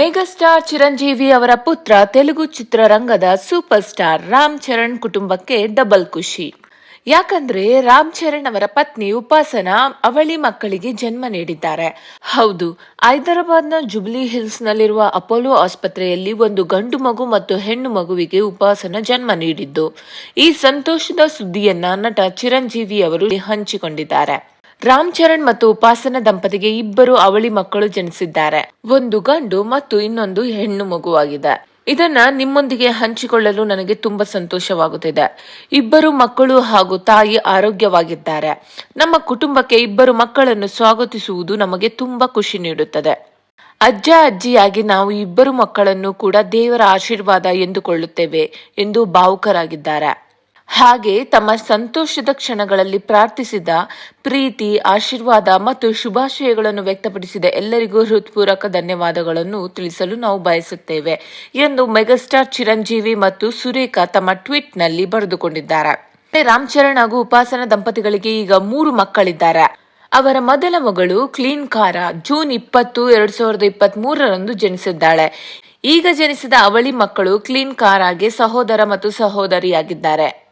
Megastar Chiranjeevi ಅವರ ಪುತ್ರ, ತೆಲುಗು ಚಿತ್ರರಂಗದ ಸೂಪರ್ ಸ್ಟಾರ್ ರಾಮ್ ಚರಣ್ ಕುಟುಂಬಕ್ಕೆ ಡಬಲ್ ಖುಷಿ. ಯಾಕಂದ್ರೆ ರಾಮ್ ಚರಣ್ ಅವರ ಪತ್ನಿ ಉಪಾಸನಾ ಅವಳಿ ಮಕ್ಕಳಿಗೆ ಜನ್ಮ ನೀಡಿದ್ದಾರೆ. ಹೌದು, ಹೈದರಾಬಾದ್ನ ಜುಬ್ಲಿ ಹಿಲ್ಸ್ ನಲ್ಲಿರುವ ಅಪೋಲೋ ಆಸ್ಪತ್ರೆಯಲ್ಲಿ ಒಂದು ಗಂಡು ಮಗು ಮತ್ತು ಹೆಣ್ಣು ಮಗುವಿಗೆ ಉಪಾಸನ ಜನ್ಮ ನೀಡಿದ್ದು. ಈ ಸಂತೋಷದ ಸುದ್ದಿಯನ್ನ ನಟ ಚಿರಂಜೀವಿ ಅವರು ಹಂಚಿಕೊಂಡಿದ್ದಾರೆ. ರಾಮ್ ಚರಣ್ ಮತ್ತು ಉಪಾಸನ ದಂಪತಿಗೆ ಇಬ್ಬರು ಅವಳಿ ಮಕ್ಕಳು ಜನಿಸಿದ್ದಾರೆ. ಒಂದು ಗಂಡು ಮತ್ತು ಇನ್ನೊಂದು ಹೆಣ್ಣು ಮಗುವಾಗಿದೆ. ಇದನ್ನ ನಿಮ್ಮೊಂದಿಗೆ ಹಂಚಿಕೊಳ್ಳಲು ನನಗೆ ತುಂಬಾ ಸಂತೋಷವಾಗುತ್ತಿದೆ. ಇಬ್ಬರು ಮಕ್ಕಳು ಹಾಗೂ ತಾಯಿ ಆರೋಗ್ಯವಾಗಿದ್ದಾರೆ. ನಮ್ಮ ಕುಟುಂಬಕ್ಕೆ ಇಬ್ಬರು ಮಕ್ಕಳನ್ನು ಸ್ವಾಗತಿಸುವುದು ನಮಗೆ ತುಂಬಾ ಖುಷಿ ನೀಡುತ್ತದೆ. ಅಜ್ಜ, ಅಜ್ಜಿಯಾಗಿ ನಾವು ಇಬ್ಬರು ಮಕ್ಕಳನ್ನು ಕೂಡ ದೇವರ ಆಶೀರ್ವಾದ ಎಂದುಕೊಳ್ಳುತ್ತೇವೆ ಎಂದು ಭಾವುಕರಾಗಿದ್ದಾರೆ. ಹಾಗೆ ತಮ್ಮ ಸಂತೋಷದ ಕ್ಷಣಗಳಲ್ಲಿ ಪ್ರಾರ್ಥಿಸಿದ ಪ್ರೀತಿ, ಆಶೀರ್ವಾದ ಮತ್ತು ಶುಭಾಶಯಗಳನ್ನು ವ್ಯಕ್ತಪಡಿಸಿದ ಎಲ್ಲರಿಗೂ ಹೃತ್ಪೂರ್ವಕ ಧನ್ಯವಾದಗಳನ್ನು ತಿಳಿಸಲು ನಾವು ಬಯಸುತ್ತೇವೆ ಎಂದು ಮೆಗಾಸ್ಟಾರ್ ಚಿರಂಜೀವಿ ಮತ್ತು ಸುರೇಖಾ ತಮ್ಮ ಟ್ವೀಟ್ನಲ್ಲಿ ಬರೆದುಕೊಂಡಿದ್ದಾರೆ. ರಾಮ್ ಚರಣ್ ಹಾಗೂ ಉಪಾಸನ ದಂಪತಿಗಳಿಗೆ ಈಗ ಮೂರು ಮಕ್ಕಳಿದ್ದಾರೆ. ಅವರ ಮೊದಲ ಮಗಳು ಕ್ಲೀನ್ ಕಾರ ಜೂನ್ ಇಪ್ಪತ್ತು, ಎರಡ್ ಸಾವಿರದ ಇಪ್ಪತ್ತ್ ಮೂರರಂದು ಜನಿಸಿದ್ದಾಳೆ. ಈಗ ಜನಿಸಿದ ಅವಳಿ ಮಕ್ಕಳು ಕ್ಲೀನ್ ಕಾರಾಗೆ ಸಹೋದರ ಮತ್ತು ಸಹೋದರಿಯಾಗಿದ್ದಾರೆ.